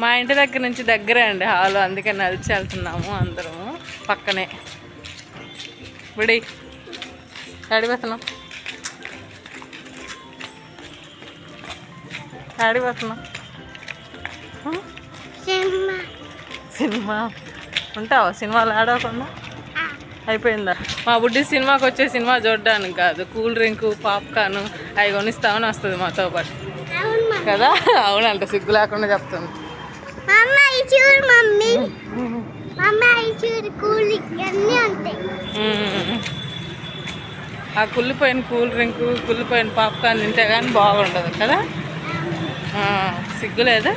మా ఇంటి దగ్గర నుంచి దగ్గరే అండి హాలు. అందుకే నడిచి వెళ్తున్నాము అందరము పక్కనే. విడి. అడిపోతున్నాం అడిపోతున్నాం సినిమా. ఉంటావా? సినిమాలు ఆడవకుండా? అయిపోయిందా? మా బుడ్డి సినిమాకి వచ్చే సినిమా చూడడానికి కాదు. కూల్ డ్రింక్ పాప్కార్న్ అవి కొనిస్తామని వస్తుంది మాతో పాటు. కదా? అవునంట. సిగ్గు లేకుండా చెప్తుంది. మమ్మ ఇది చూడు మమ్మీ మమ్మ ఇది చూడు కూలి అన్నీ ఉంటాయి మ్మ్. ఆ కుళ్ళిపోయిన కూల్ డ్రింక్ కుళ్ళిపోయిన పాప్కార్న్ తింటే కానీ బాగుండదు కదా ఆ, సిగ్గు లేదా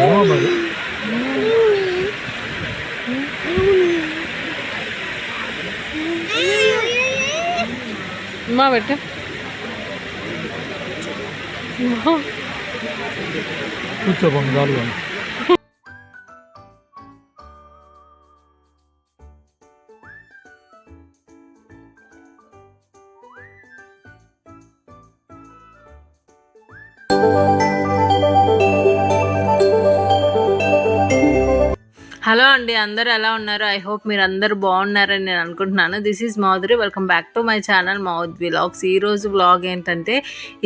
ఏమో మరి మా పెట్టు కూర్చో బంగారు కానీ అండి అందరూ ఎలా ఉన్నారు? ఐ హోప్ మీరు అందరూ బాగున్నారని నేను అనుకుంటున్నాను. This is Madhuri welcome back to my channel మౌద్ vlogs ఈ రోజు వ్లాగ్ ఏంటంటే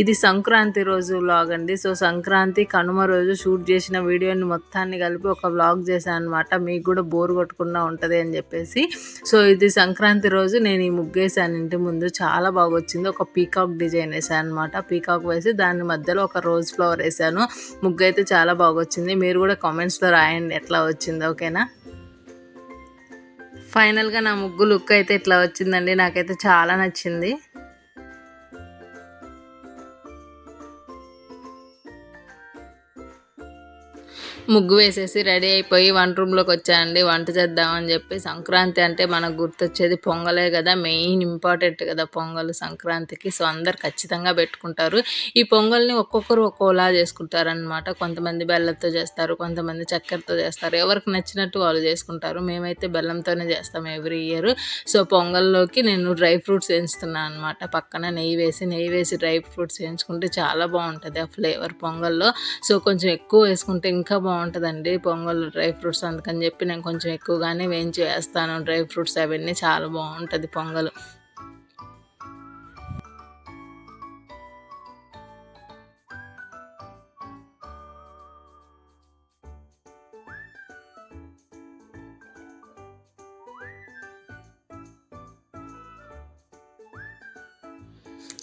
ఇది సంక్రాంతి రోజు వ్లాగ్ అండి. సో సంక్రాంతి కనుమ రోజు షూట్ చేసిన వీడియోని మొత్తాన్ని కలిపి ఒక వ్లాగ్ చేశాను అనమాట మీకు కూడా బోర్ కొట్టకుండా ఉంటుంది అని చెప్పేసి. సో ఇది సంక్రాంతి రోజు. నేను ఈ ముగ్గేసాను ఇంటి ముందు. చాలా బాగా వచ్చింది. ఒక పీకాక్ డిజైన్ వేసాను అనమాట పీకాక్ వేసి దాని మధ్యలో ఒక రోజ్ ఫ్లవర్ వేసాను. ముగ్గు అయితే చాలా బాగా వచ్చింది. మీరు కూడా కామెంట్స్లో రాయండి ఎట్లా వచ్చింది ఓకేనా ఫైనల్గా నా ముగ్గు లుక్ అయితే ఇట్లా వచ్చిందండి. నాకైతే చాలా నచ్చింది. ముగ్గు వేసేసి రెడీ అయిపోయి వంట రూమ్లోకి వచ్చానండి. వంట చేద్దామని చెప్పి సంక్రాంతి అంటే మనకు గుర్తొచ్చేది పొంగలే కదా మెయిన్ ఇంపార్టెంట్ కదా పొంగల్ సంక్రాంతికి. సో అందరు ఖచ్చితంగా పెట్టుకుంటారు. ఈ పొంగల్ని ఒక్కొక్కరు ఒక్కోలా చేసుకుంటారనమాట కొంతమంది బెల్లంతో చేస్తారు కొంతమంది చక్కెరతో చేస్తారు. ఎవరికి నచ్చినట్టు వాళ్ళు చేసుకుంటారు. మేమైతే బెల్లంతోనే చేస్తాం ఎవ్రీ ఇయర్. సో పొంగల్లోకి నేను డ్రై ఫ్రూట్స్ వేస్తున్నాను అనమాట పక్కన నెయ్యి వేసి నెయ్యి వేసి డ్రై ఫ్రూట్స్ వేయించుకుంటే చాలా బాగుంటుంది ఆ ఫ్లేవర్ పొంగల్లో. సో కొంచెం ఎక్కువ వేసుకుంటే ఇంకా బాగుంటుందండి. పొంగల్ డ్రై ఫ్రూట్స్ అందుకని చెప్పి నేను కొంచెం ఎక్కువగానే వేయించి వేస్తాను. డ్రై ఫ్రూట్స్ అవన్నీ చాలా బాగుంటుంది పొంగల్.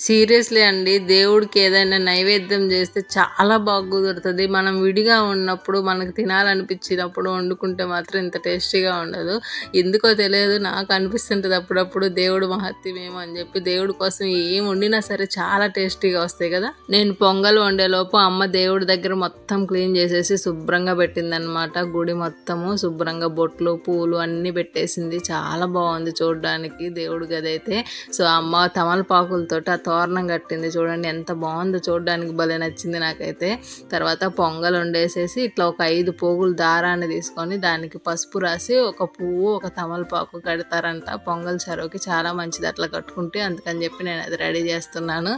సీరియస్లీ అండి దేవుడికి ఏదైనా నైవేద్యం చేస్తే చాలా బాగా కుదురుతుంది. మనం విడిగా ఉన్నప్పుడు మనకు తినాలనిపించినప్పుడు వండుకుంటే మాత్రం ఇంత టేస్టీగా ఉండదు. ఎందుకో తెలియదు నాకు అనిపిస్తుంటుంది అప్పుడప్పుడు దేవుడు మహత్యమేమో అని చెప్పి దేవుడి కోసం ఏం వండినా సరే చాలా టేస్టీగా వస్తాయి కదా. నేను పొంగల్ వండేలోపు అమ్మ దేవుడి దగ్గర మొత్తం క్లీన్ చేసేసి శుభ్రంగా పెట్టిందనమాట గుడి మొత్తము శుభ్రంగా బొట్లు పూలు అన్నీ పెట్టేసింది. చాలా బాగుంది చూడడానికి దేవుడి గది అయితే సో అమ్మ తమలపాకులతోటి ఆ తోరణం కట్టింది చూడండి ఎంత బాగుందో చూడడానికి భలే నచ్చింది నాకైతే. తర్వాత పొంగల్ వండేసేసి ఇట్లా ఒక ఐదు పోగులు దారాన్ని తీసుకొని దానికి పసుపు రాసి ఒక పువ్వు ఒక తమలపాకు కడతారంట. పొంగల్ చెరువుకి చాలా మంచిది అట్లా కట్టుకుంటే అందుకని చెప్పి నేను అది రెడీ చేస్తున్నాను.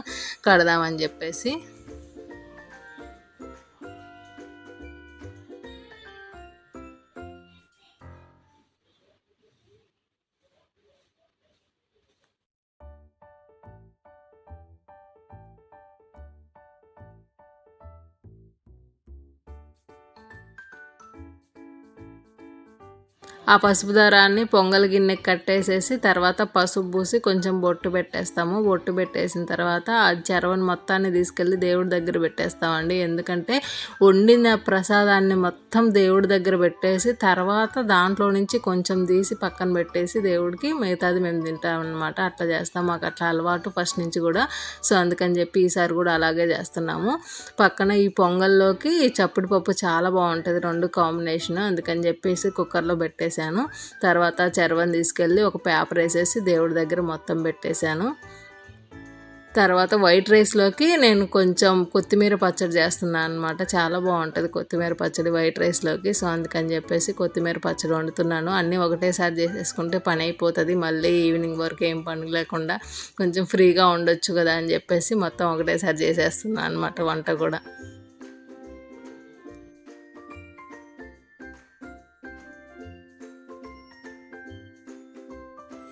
కడదామని చెప్పేసి. ఆ పసుపు దారాన్ని పొంగల్ గిన్నెకి కట్టేసేసి తర్వాత పసుపు పూసి కొంచెం బొట్టు పెట్టేస్తాము. బొట్టు పెట్టేసిన తర్వాత ఆ చెరవని మొత్తాన్ని తీసుకెళ్ళి దేవుడి దగ్గర పెట్టేస్తామండి. ఎందుకంటే వండిన ప్రసాదాన్ని మొత్తం దేవుడి దగ్గర పెట్టేసి తర్వాత దాంట్లో నుంచి కొంచెం తీసి పక్కన పెట్టేసి దేవుడికి మిగతాది మేము తింటాం అనమాట అట్లా చేస్తాం. మాకు అట్లా అలవాటు ఫస్ట్ నుంచి కూడా. సో అందుకని చెప్పి ఈసారి కూడా అలాగే చేస్తున్నాము. పక్కన ఈ పొంగల్లోకి చప్పుడు పప్పు చాలా బాగుంటుంది. రెండు కాంబినేషన్. అందుకని చెప్పేసి కుక్కర్లో పెట్టేసి పెట్టేసాను తర్వాత చెరవని తీసుకెళ్ళి ఒక పేపర్ వేసేసి దేవుడి దగ్గర మొత్తం పెట్టేశాను. తర్వాత వైట్ రైస్లోకి నేను కొంచెం కొత్తిమీర పచ్చడి చేస్తున్నాను అనమాట చాలా బాగుంటుంది కొత్తిమీర పచ్చడి వైట్ రైస్లోకి. సో అందుకని చెప్పేసి కొత్తిమీర పచ్చడి వండుతున్నాను. అన్నీ ఒకటేసారి చేసేసుకుంటే పని అయిపోతుంది. మళ్ళీ ఈవినింగ్ వరకు ఏం పని లేకుండా కొంచెం ఫ్రీగా ఉండొచ్చు కదా అని చెప్పేసి మొత్తం ఒకటేసారి చేసేస్తున్నాను అనమాట వంట కూడా.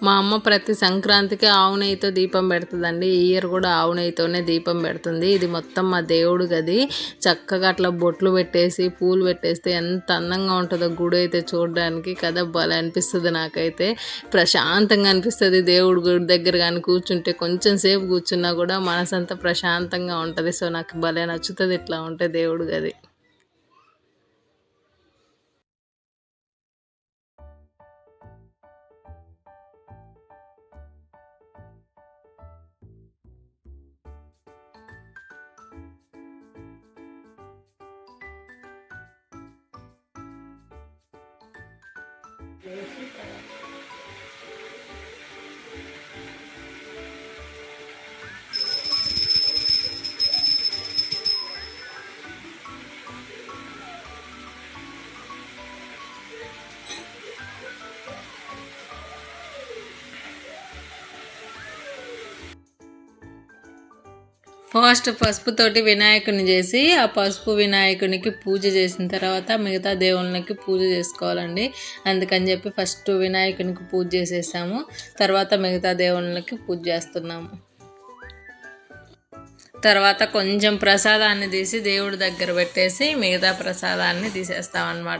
మా అమ్మ ప్రతి సంక్రాంతికి ఆవు నెయ్యితో దీపం పెడుతుందండి. ఈ ఇయర్ కూడా ఆవు నెయ్యితోనే దీపం పెడుతుంది. ఇది మొత్తం మా దేవుడు గది. చక్కగా అట్లా బొట్లు పెట్టేసి పూలు పెట్టేస్తే ఎంత అందంగా ఉంటుందో గుడి అయితే చూడడానికి. కదా భలే అనిపిస్తుంది నాకైతే. ప్రశాంతంగా అనిపిస్తుంది దేవుడి గుడి దగ్గర కానీ కూర్చుంటే. కొంచెం సేపు కూర్చున్నా కూడా మనసంతా ప్రశాంతంగా ఉంటుంది. సో నాకు భలే నచ్చుతుంది ఇట్లా ఉంటే దేవుడు గది. ఫస్ట్ పసుపుతోటి వినాయకుని చేసి ఆ పసుపు వినాయకునికి పూజ చేసిన తర్వాత మిగతా దేవుళ్ళకి పూజ చేసుకోవాలండి. అందుకని చెప్పి ఫస్ట్ వినాయకునికి పూజ చేసేసాము. తర్వాత మిగతా దేవుళ్ళకి పూజ చేస్తున్నాము. తర్వాత కొంచెం ప్రసాదాన్ని తీసి దేవుడి దగ్గర పెట్టేసి మిగతా ప్రసాదాన్ని తీసేస్తాం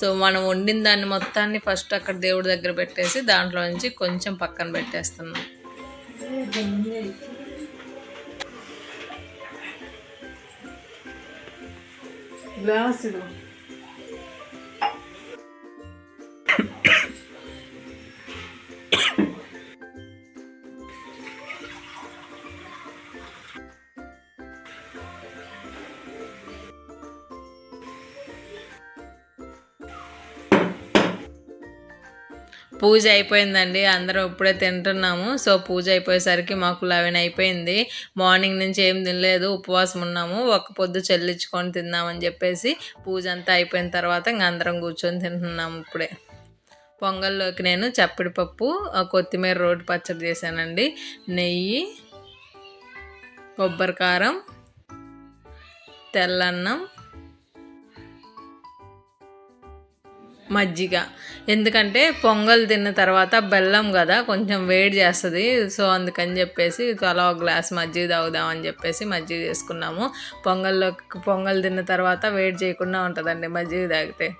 సో మనం వండిన దాన్ని మొత్తాన్ని ఫస్ట్ అక్కడ దేవుడి దగ్గర పెట్టేసి దాంట్లో నుంచి కొంచెం పక్కన పెట్టేస్తున్నాం. Là, c'est bon. పూజ అయిపోయిందండి. అందరం ఇప్పుడే తింటున్నాము. సో పూజ అయిపోయేసరికి మాకు లెవెన్ అయిపోయింది. మార్నింగ్ నుంచి ఏం తినలేదు. ఉపవాసం ఉన్నాము. ఒక పొద్దు చెల్లించుకొని తిందామని చెప్పేసి పూజ అంతా అయిపోయిన తర్వాత ఇంక అందరం కూర్చొని తింటున్నాము ఇప్పుడే. పొంగల్లోకి నేను చప్పిడి పప్పు కొత్తిమీర రోడ్డు పచ్చడి చేశానండి. నెయ్యి కొబ్బరి కారం తెల్లన్నం మజ్జిగ. ఎందుకంటే పొంగల్ తిన్న తర్వాత బెల్లం కదా కొంచెం వేడి చేస్తుంది. సో అందుకని చెప్పేసి అలా ఒక గ్లాస్ మజ్జిగ తాగుదామని చెప్పేసి మజ్జిగ చేసుకున్నాము. పొంగల్లో పొంగల్ తిన్న తర్వాత వేడి చేయకుండా ఉంటుందండి మజ్జిగ తాగితే.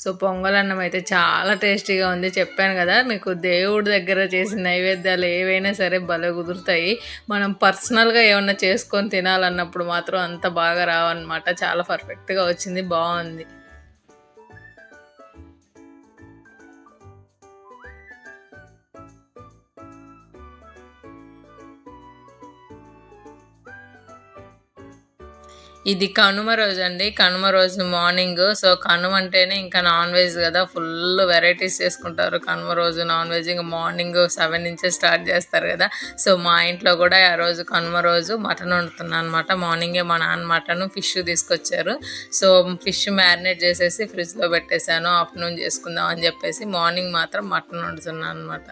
సో పొంగల్ అన్నం అయితే చాలా టేస్టీగా ఉంది. చెప్పాను కదా మీకు దేవుడి దగ్గర చేసిన నైవేద్యాలు ఏవైనా సరే భలే కుదురుతాయి. మనం పర్సనల్గా ఏమన్నా చేసుకొని తినాలన్నప్పుడు మాత్రం అంత బాగా రావన్నమాట. చాలా పర్ఫెక్ట్గా వచ్చింది బాగుంది. ఇది కనుమ రోజు అండి. కనుమ రోజు మార్నింగ్ సో కనుమ అంటేనే ఇంకా నాన్ వెజ్ కదా. ఫుల్ వెరైటీస్ చేసుకుంటారు. కనుమ రోజు నాన్ వెజ్ ఇంకా మార్నింగ్ సెవెన్ నుంచే స్టార్ట్ చేస్తారు కదా. సో మా ఇంట్లో కూడా ఆ రోజు కనుమ రోజు మటన్ వండుతున్నాను అనమాట మార్నింగే మా నాన్న మటన్ ఫిష్ తీసుకొచ్చారు. సో ఫిష్ మ్యారినేట్ చేసేసి ఫ్రిడ్జ్లో పెట్టేశాను. ఆఫ్టర్నూన్ చేసుకుందాం అని చెప్పేసి మార్నింగ్ మాత్రం మటన్ వండుతున్నాను అనమాట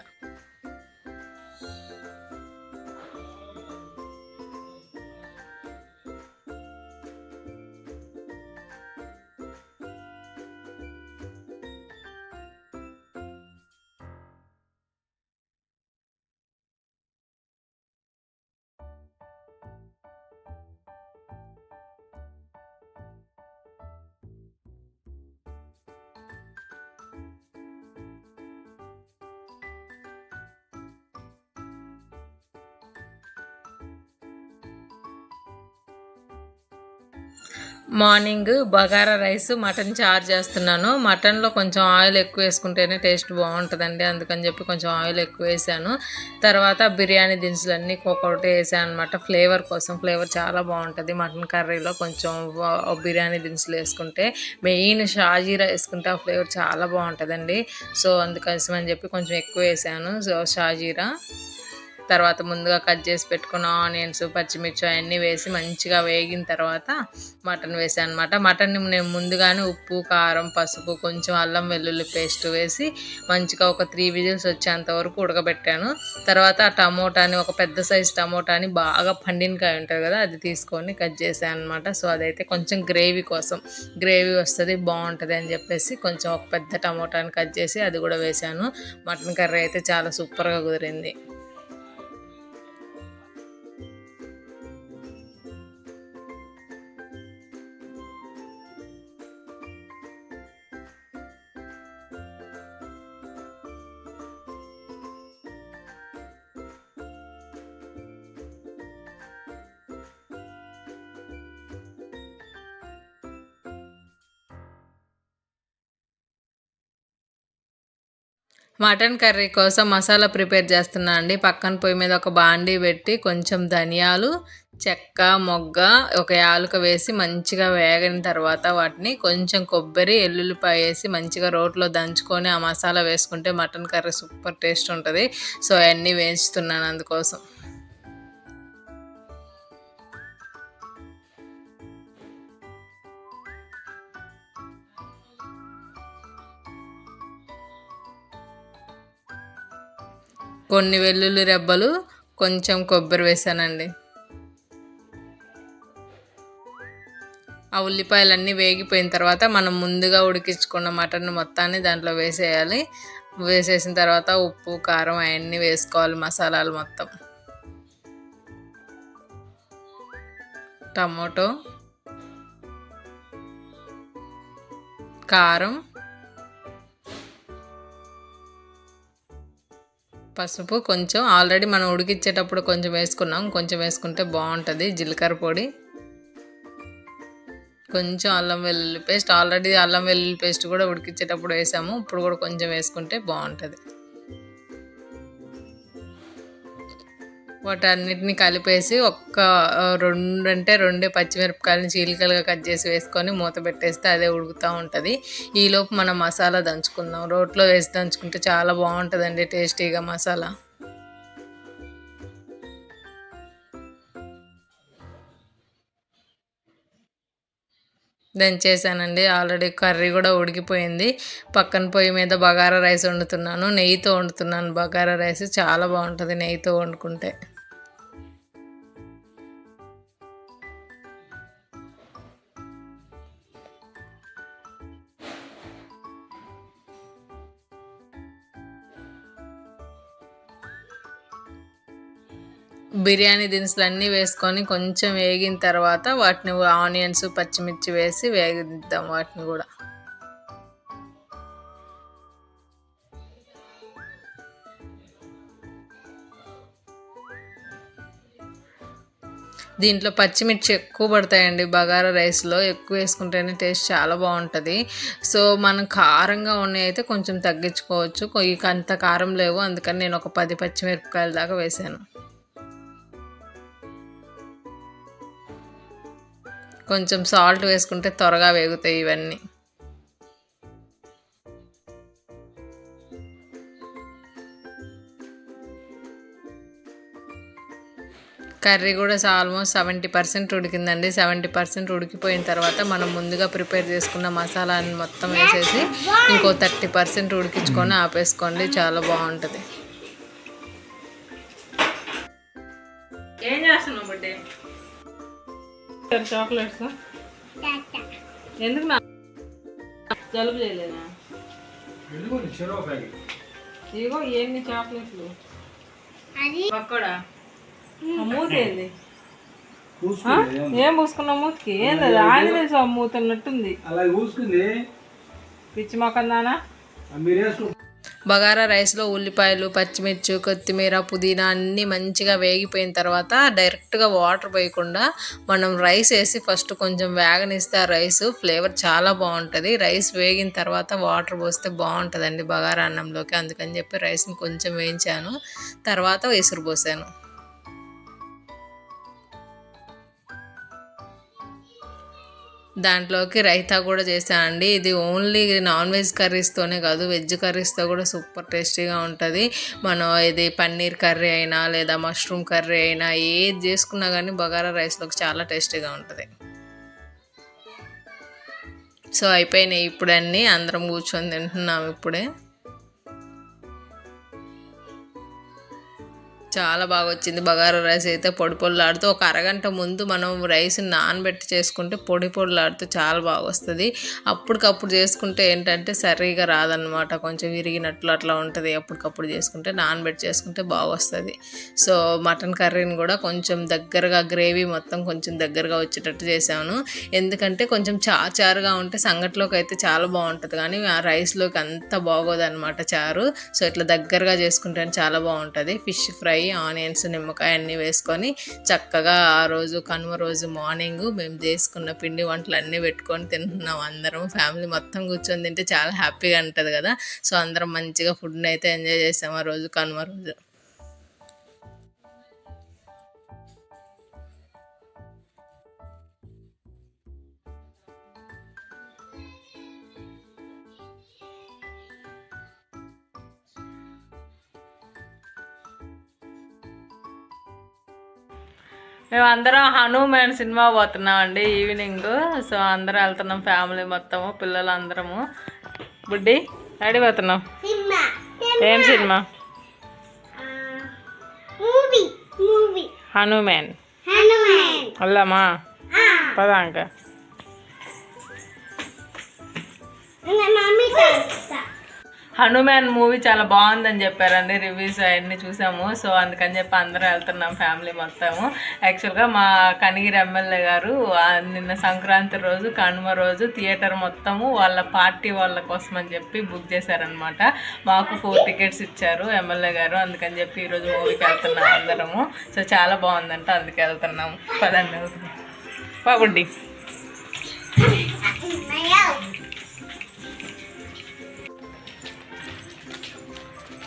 మార్నింగ్ బగారా రైస్ మటన్ చారు చేస్తున్నాను. మటన్లో కొంచెం ఆయిల్ ఎక్కువ వేసుకుంటేనే టేస్ట్ బాగుంటుందండి. అందుకని చెప్పి కొంచెం ఆయిల్ ఎక్కువ వేసాను. తర్వాత బిర్యానీ దినుసులన్నీ ఒక్కొక్కటి వేసాను అనమాట ఫ్లేవర్ కోసం ఫ్లేవర్ చాలా బాగుంటుంది. మటన్ కర్రీలో కొంచెం బిర్యానీ దినుసులు వేసుకుంటే మెయిన్ షాజీరా వేసుకుంటే ఆ ఫ్లేవర్ చాలా బాగుంటుందండి. సో అందుకోసం అని చెప్పి కొంచెం ఎక్కువ వేసాను. సో షాజీరా. తర్వాత ముందుగా కట్ చేసి పెట్టుకున్న ఆనియన్స్ పచ్చిమిర్చి అవన్నీ వేసి మంచిగా వేగిన తర్వాత మటన్ వేసాను అనమాట మటన్ని నేను ముందుగానే ఉప్పు కారం పసుపు కొంచెం అల్లం వెల్లుల్లి పేస్ట్ వేసి మంచిగా ఒక త్రీ విజిల్స్ వచ్చేంత వరకు ఉడకబెట్టాను. తర్వాత ఆ టమోటాని ఒక పెద్ద సైజ్ టమోటాని బాగా పండినకాయ ఉంటుంది కదా అది తీసుకొని కట్ చేశాను అనమాట సో అదైతే కొంచెం గ్రేవీ కోసం. గ్రేవీ వస్తుంది బాగుంటుంది అని చెప్పేసి కొంచెం ఒక పెద్ద టమోటాని కట్ చేసి అది కూడా వేశాను మటన్ కర్రీ అయితే చాలా సూపర్గా కుదిరింది. మటన్ కర్రీ కోసం మసాలా ప్రిపేర్ చేస్తున్నా అండి. పక్కన పొయ్యి మీద ఒక బాండీ పెట్టి కొంచెం ధనియాలు చెక్క మొగ్గ ఒక యాలుక వేసి మంచిగా వేగిన తర్వాత వాటిని కొంచెం కొబ్బరి ఎల్లుల్లిపాయ వేసి మంచిగా రోట్లో దంచుకొని ఆ మసాలా వేసుకుంటే మటన్ కర్రీ సూపర్ టేస్ట్ ఉంటుంది. సో అవన్నీ వేయించుతున్నాను అందుకోసం. కొన్ని వెల్లుల్లి రెబ్బలు కొంచెం కొబ్బరి వేసానండి. ఆ ఉల్లిపాయలన్నీ వేగిపోయిన తర్వాత మనం ముందుగా ఉడికించుకున్న మటన్ మొత్తాన్ని దాంట్లో వేసేయాలి. వేసేసిన తర్వాత ఉప్పు కారం అవన్నీ వేసుకోవాలి మసాలాలు మొత్తం. టమోటో కారం పసుపు కొంచెం ఆల్రెడీ మనం ఉడికిచ్చేటప్పుడు కొంచెం వేసుకున్నాం. కొంచెం వేసుకుంటే బాగుంటుంది. జీలకర్ర పొడి. కొంచెం అల్లం వెల్లుల్లి పేస్ట్. ఆల్రెడీ అల్లం వెల్లుల్లి పేస్ట్ కూడా ఉడికిచ్చేటప్పుడు వేసాము. ఇప్పుడు కూడా కొంచెం వేసుకుంటే బాగుంటుంది. వాటన్నిటిని కలిపేసి ఒక్క రెండు అంటే రెండే పచ్చిమిరపకాయలని చీలికలుగా కట్ చేసి వేసుకొని మూత పెట్టేస్తే అదే ఉడుకుతూ ఉంటుంది. ఈలోపు మనం మసాలా దంచుకుందాం. రోట్లో వేసి దంచుకుంటే చాలా బాగుంటుందండి టేస్టీగా మసాలా. దంచేసానండి. ఆల్రెడీ కర్రీ కూడా ఉడికిపోయింది. పక్కన పొయ్యి మీద బగారా రైస్ వండుతున్నాను. నెయ్యితో వండుతున్నాను. బగారా రైస్ చాలా బాగుంటుంది నెయ్యితో వండుకుంటే. బిర్యానీ దినుసులు అన్నీ వేసుకొని కొంచెం వేగిన తర్వాత వాటిని ఆనియన్స్ పచ్చిమిర్చి వేసి వేగిద్దాం వాటిని కూడా. దీంట్లో పచ్చిమిర్చి ఎక్కువ పడతాయండి. బగారా రైస్లో ఎక్కువ వేసుకుంటేనే టేస్ట్ చాలా బాగుంటుంది. సో మనం కారంగా ఉన్నాయి అయితే కొంచెం తగ్గించుకోవచ్చు. ఇక అంత కారం లేవు. అందుకని నేను ఒక పది పచ్చిమిరపకాయల దాకా వేసాను. కొంచెం సాల్ట్ వేసుకుంటే త్వరగా వేగుతాయి ఇవన్నీ. కర్రీ కూడా ఆల్మోస్ట్ సెవెంటీ పర్సెంట్ ఉడికిందండి. సెవెంటీ పర్సెంట్ ఉడికిపోయిన తర్వాత మనం ముందుగా ప్రిపేర్ చేసుకున్న మసాలాని మొత్తం వేసేసి ఇంకో థర్టీ పర్సెంట్ ఉడికించుకొని ఆపేసుకోండి. చాలా బాగుంటుంది. ఏం చేస్తున్నావు బుడ్డే చాక్లెట్స్ ఎందుకు నా జలుబు చేయలేదా? ఇదిగో ఎన్ని చాక్లెట్లు పక్కడా మూతి. ఏంది? ఆ? ఏం? పూసుకున్నా మూతికి? ఏంది అది? ఆంజనేయ స్వామి మూతి ఉన్నట్టుంది అలా చూసుకుంది పిచ్చి మొక్కం దానా మీరు వేసుకో బగారా రైస్లో ఉల్లిపాయలు పచ్చిమిర్చి కొత్తిమీర పుదీనా అన్నీ మంచిగా వేగిపోయిన తర్వాత డైరెక్ట్గా వాటర్ పోయకుండా మనం రైస్ వేసి ఫస్ట్ కొంచెం వేగనిస్తే ఆ రైస్ ఫ్లేవర్ చాలా బాగుంటుంది. రైస్ వేగిన తర్వాత వాటర్ పోస్తే బాగుంటుందండి బగారా అన్నంలోకి. అందుకని చెప్పి రైస్ని కొంచెం వేయించాను. తర్వాత ఎసురు పోసాను. దాంట్లోకి రైతా కూడా చేశానండి ఇది ఓన్లీ నాన్ వెజ్ కర్రీస్తోనే కాదు వెజ్ కర్రీస్తో కూడా సూపర్ టేస్టీగా ఉంటుంది. మనం ఇది పన్నీర్ కర్రీ అయినా లేదా మష్రూమ్ కర్రీ అయినా ఏది చేసుకున్నా కానీ బగారా రైస్లోకి చాలా టేస్టీగా ఉంటుంది. సో అయిపోయినాయి ఇప్పుడన్నీ. అందరం కూర్చొని తింటున్నాం ఇప్పుడే. చాలా బాగా వచ్చింది. బగారా రైస్ అయితే పొడి పొడిలాడుతూ ఒక అరగంట ముందు మనం రైస్ నానబెట్టి చేసుకుంటే పొడి పొడిలాడుతూ చాలా బాగా వస్తుంది. అప్పటికప్పుడు చేసుకుంటే ఏంటంటే సరిగా రాదనమాట కొంచెం విరిగినట్లు అట్లా ఉంటుంది. అప్పటికప్పుడు చేసుకుంటే నానబెట్టి చేసుకుంటే బాగా వస్తుంది. సో మటన్ కర్రీని కూడా కొంచెం దగ్గరగా గ్రేవీ మొత్తం కొంచెం దగ్గరగా వచ్చేటట్టు చేశాను. ఎందుకంటే కొంచెం చారుగా ఉంటే సంగట్లోకి అయితే చాలా బాగుంటుంది. కానీ ఆ రైస్లోకి అంత బాగోదన్నమాట చారు. సో ఇట్లా దగ్గరగా చేసుకుంటే చాలా బాగుంటుంది. ఫిష్ ఫ్రై ఆనియన్స్ నిమ్మకాయ అన్నీ వేసుకొని చక్కగా ఆ రోజు కనుమ రోజు మార్నింగ్ మేము చేసుకున్న పిండి వంటలు అన్నీ పెట్టుకొని తింటున్నాం అందరం. ఫ్యామిలీ మొత్తం కూర్చొని తింటే చాలా హ్యాపీగా ఉంటుంది కదా. సో అందరం మంచిగా ఫుడ్ని అయితే ఎంజాయ్ చేసాం ఆ రోజు కనుమ రోజు. మేము అందరం హనుమాన్ సినిమా పోతున్నాం అండి ఈవినింగ్. సో అందరం వెళ్తున్నాం ఫ్యామిలీ మొత్తము పిల్లలు అందరము బుడ్డి రెడీ పోతున్నాం ఏం సినిమా? హనుమాన్. వెళ్దామా? పదాంక ఇంకా. హనుమాన్ మూవీ చాలా బాగుందని చెప్పారండి రివ్యూస్ అవన్నీ చూసాము సో అందుకని చెప్పి అందరం వెళ్తున్నాం ఫ్యామిలీ మొత్తము యాక్చువల్గా మా కనిగిరి ఎమ్మెల్యే గారు నిన్న సంక్రాంతి రోజు కనుమ రోజు థియేటర్ మొత్తము వాళ్ళ పార్టీ వాళ్ళ కోసం అని చెప్పి బుక్ చేశారనమాట మాకు ఫోర్ టికెట్స్ ఇచ్చారు ఎమ్మెల్యే గారు అందుకని చెప్పి ఈరోజు మూవీకి వెళ్తున్నాం అందరము సో చాలా బాగుందంట అందుకే వెళ్తున్నాము పదండి వెళ్తున్నాం బాగుండి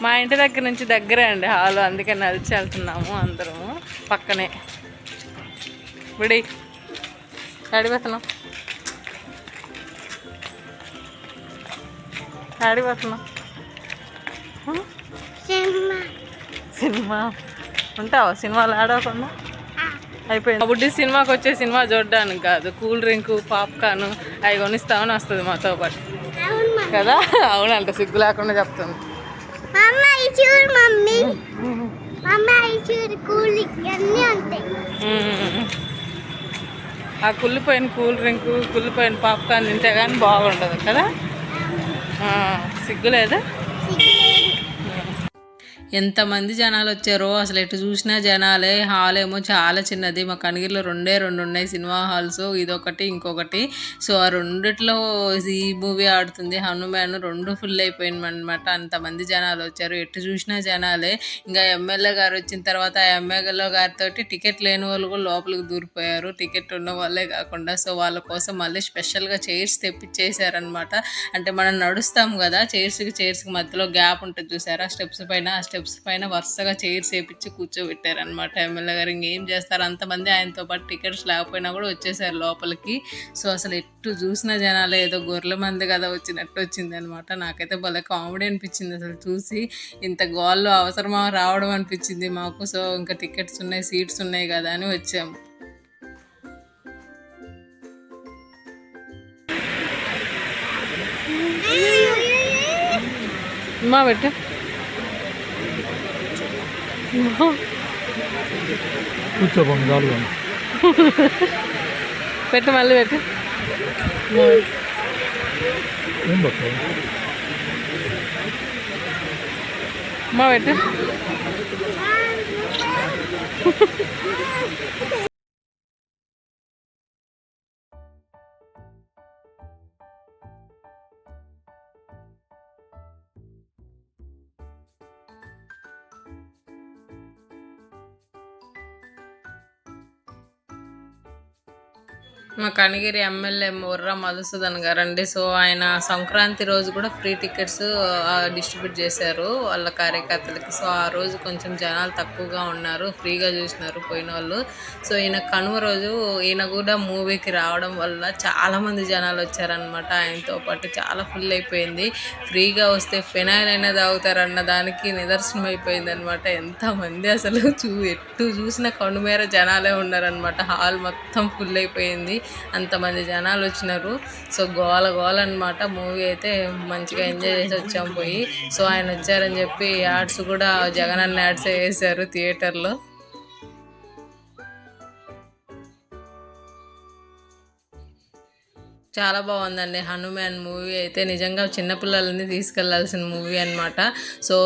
మా ఇంటి దగ్గర నుంచి దగ్గరే అండి హాలు అందుకే నడిచి వెళ్తున్నాము అందరము పక్కనే. విడి. అడిపోతున్నాం అడిపోతున్నాం సినిమా. ఉంటావా? సినిమాలు ఆడకుండా అయిపోయింది. బుడ్డి సినిమాకి వచ్చే సినిమా చూడడానికి కాదు. కూల్ డ్రింక్ పాప్కార్న్ అవి కొనిస్తామని వస్తుంది మాతో పాటు. కదా? అవునంట సిగ్గు లేకుండా చెప్తుంది. మమ్మ ఈ చూడు మమ్మీ. మమ్మ ఈ చూడు కూలి అన్నీ ఉంటాయి. ఆ కుళ్ళిపోయిన కూల్ డ్రింక్ కుళ్ళిపోయిన పాప్కార్న్ తింటే కానీ బాగుండదు కదా? సిగ్గులేదా? ఎంతమంది జనాలు వచ్చారో అసలు ఎటు చూసినా జనాలే. హాల్ ఏమో చాలా చిన్నది. మా కనగిరిలో రెండే రెండు ఉన్నాయి. Cinema halls. ఇదొకటి ఇంకొకటి. సో ఆ రెండిట్లో ఈ మూవీ ఆడుతుంది. హనుమాన్ రెండు ఫుల్ అయిపోయింది అనమాట అంతమంది జనాలు వచ్చారు. ఎటు చూసినా జనాలే. ఇంకా ఎమ్మెల్యే గారు వచ్చిన తర్వాత ఆ ఎమ్మెల్యే గారితో టికెట్ లేని వాళ్ళు కూడా లోపలికి దూరిపోయారు. టికెట్ ఉన్న వాళ్ళే కాకుండా సో వాళ్ళ కోసం మళ్ళీ స్పెషల్గా చైర్స్ తెప్పించేసారనమాట అంటే మనం నడుస్తాం కదా చైర్స్కి చైర్స్కి మధ్యలో గ్యాప్ ఉంటుంది చూసారా? స్టెప్స్ పైన ఆ స్టెప్స్ పైన వరుసగా చైర్స్ వేపించి కూర్చోబెట్టారనమాట ఎమ్మెల్యే గారు ఇంకేం చేస్తారు? అంతమంది ఆయనతో పాటు టికెట్స్ లేకపోయినా కూడా వచ్చేసారు లోపలికి. సో అసలు ఎటు చూసిన జనాలు ఏదో గొర్రెల మంది కదా వచ్చినట్టు వచ్చింది అనమాట నాకైతే భలే కామెడీ అనిపించింది అసలు చూసి. ఇంత గోల్లో అవసరమా రావడం అనిపించింది మాకు. సో ఇంకా టికెట్స్ ఉన్నాయి సీట్స్ ఉన్నాయి కదా అని వచ్చాము. మా బిడ్డ కూర్చోపోండి చాలు పెట్టు మళ్ళీ పెట్టు. ఏం పట్టు మా పెట్టు. కనిగిరి ఎమ్మెల్యే ముర్రా మధుసూదన్ గారండి సో ఆయన సంక్రాంతి రోజు కూడా ఫ్రీ టికెట్స్ డిస్ట్రిబ్యూట్ చేశారు వాళ్ళ కార్యకర్తలకి. సో ఆ రోజు కొంచెం జనాలు తక్కువగా ఉన్నారు ఫ్రీగా చూసినారు పోయిన వాళ్ళు. సో ఈయన కనుమ రోజు ఈయన కూడా మూవీకి రావడం వల్ల చాలామంది జనాలు వచ్చారనమాట ఆయనతో పాటు చాలా ఫుల్ అయిపోయింది. ఫ్రీగా వస్తే ఫినాయిల్ అయినా తాగుతారన్న దానికి నిదర్శనం అయిపోయింది అనమాట ఎంతమంది అసలు చూ ఎటు చూసిన కనుమేర జనాలే ఉన్నారనమాట హాల్ మొత్తం ఫుల్ అయిపోయింది. అంతమంది జనాలు వచ్చినారు. సో గోల గోల అనమాట మూవీ అయితే మంచిగా ఎంజాయ్ చేసి వచ్చాం పోయి. సో ఆయన వచ్చారని చెప్పి యాడ్స్ కూడా జగన్ అన్న యాడ్స్ వేసారు థియేటర్లో. చాలా బాగుందండి. హనుమాన్ మూవీ అయితే నిజంగా చిన్నపిల్లలని తీసుకెళ్ళాల్సిన మూవీ అన్నమాట. సో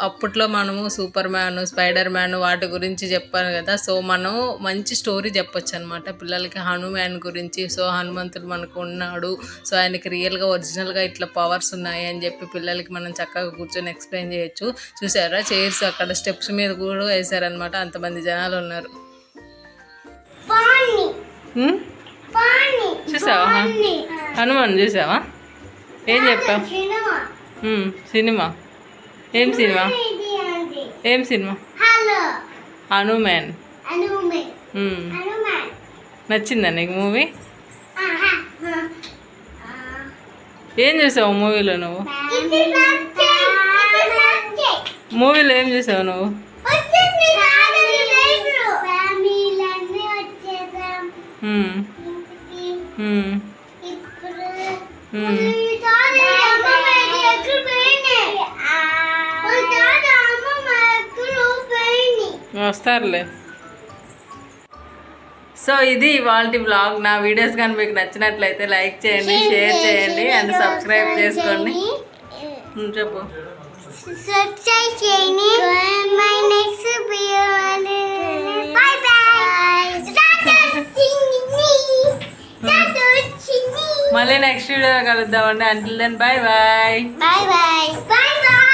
అప్పట్లో మనము సూపర్ మ్యాన్ స్పైడర్ మ్యాన్ వాటి గురించి చెప్పాను కదా. సో మనం మంచి స్టోరీ చెప్పొచ్చు అనమాట పిల్లలకి హనుమాన్ గురించి సో హనుమంతుడు మనకు ఉన్నాడు. సో ఆయనకి రియల్గా ఒరిజినల్గా ఇట్లా పవర్స్ ఉన్నాయి అని చెప్పి పిల్లలకి మనం చక్కగా కూర్చొని ఎక్స్ప్లెయిన్ చేయొచ్చు. చూసారా? చైర్స్ అక్కడ స్టెప్స్ మీద కూడా వేసారనమాట అంతమంది జనాలు ఉన్నారు. చూసావా? హనుమాన్ చూసావా? ఏం చెప్పావు? సినిమా. ఏం సినిమా? ఏం సినిమా? హనుమాన్. నచ్చిందా నీకు మూవీ? ఏం చూసావు మూవీలో నువ్వు? మూవీలో ఏం చూసావు నువ్వు? ఫ్యామిలీ వస్తారులే. సో ఇది ఇవాళ బ్లాగ్ నా వీడియోస్ కానీ మీకు నచ్చినట్లయితే లైక్ చేయండి షేర్ చేయండి అండ్ సబ్స్క్రైబ్ చేసుకోండి. చెప్పు. సబ్స్క్రైబ్ చేయండి. మై నెక్స్ట్ వీడియో మళ్ళీ నెక్స్ట్ వీడియో కలుద్దామండి until then bye bye bye bye bye